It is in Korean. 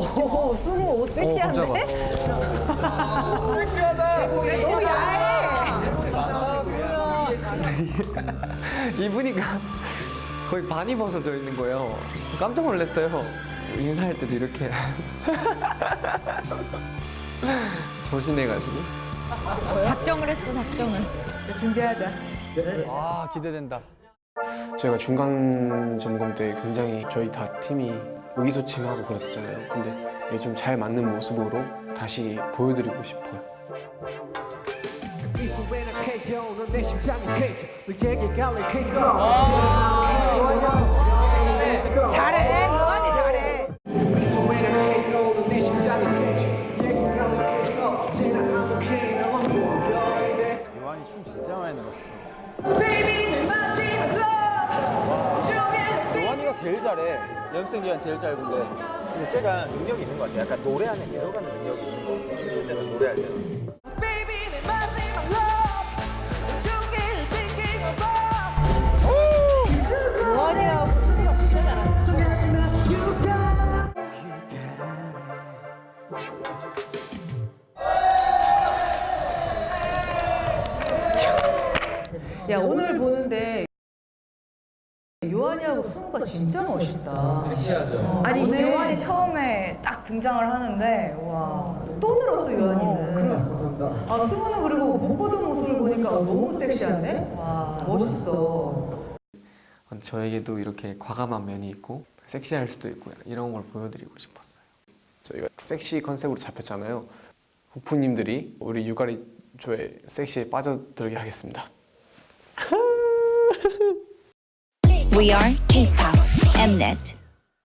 오, 승우 옷 섹시한데? 섹시하다. 너무 야해. 입으니까 거의 반이 벗어져 있는 거예요. 깜짝 놀랐어요. 인사할 때도 이렇게 조신해가지고. 작정을 했어 작정을. 자, 준비하자. 아 기대된다. 저희가 중간 점검 때 굉장히 저희 다 팀이 의기소침하고 그랬었잖아요. 근데 좀 잘 맞는 모습으로 다시 보여드리고 싶어요. 잘 제일 잘해. 연습생 기간 제일 짧은데. 근데 쟤가 능력이 있는 것 같아. 약간 노래 안에 내려가는 능력이 있는 것 같아. 춤출 때는 노래할 잘한다. 야, 오늘 보는데 요한이하고 승우가 진짜 멋있다. 어, 아니 오늘 요한이 처음에 딱 등장을 하는데 와. 또 늘었어 요한이는. 아 승우는 그리고 못 보던 모습을 보니까 너무 섹시한데? 와 멋있어. 근데 저에게도 이렇게 과감한 면이 있고 섹시할 수도 있고 이런 걸 보여드리고 싶었어요. 저희가 섹시 컨셉으로 잡혔잖아요. 후프님들이 우리 유가리 조의 섹시에 빠져들게 하겠습니다. We are K-pop Mnet.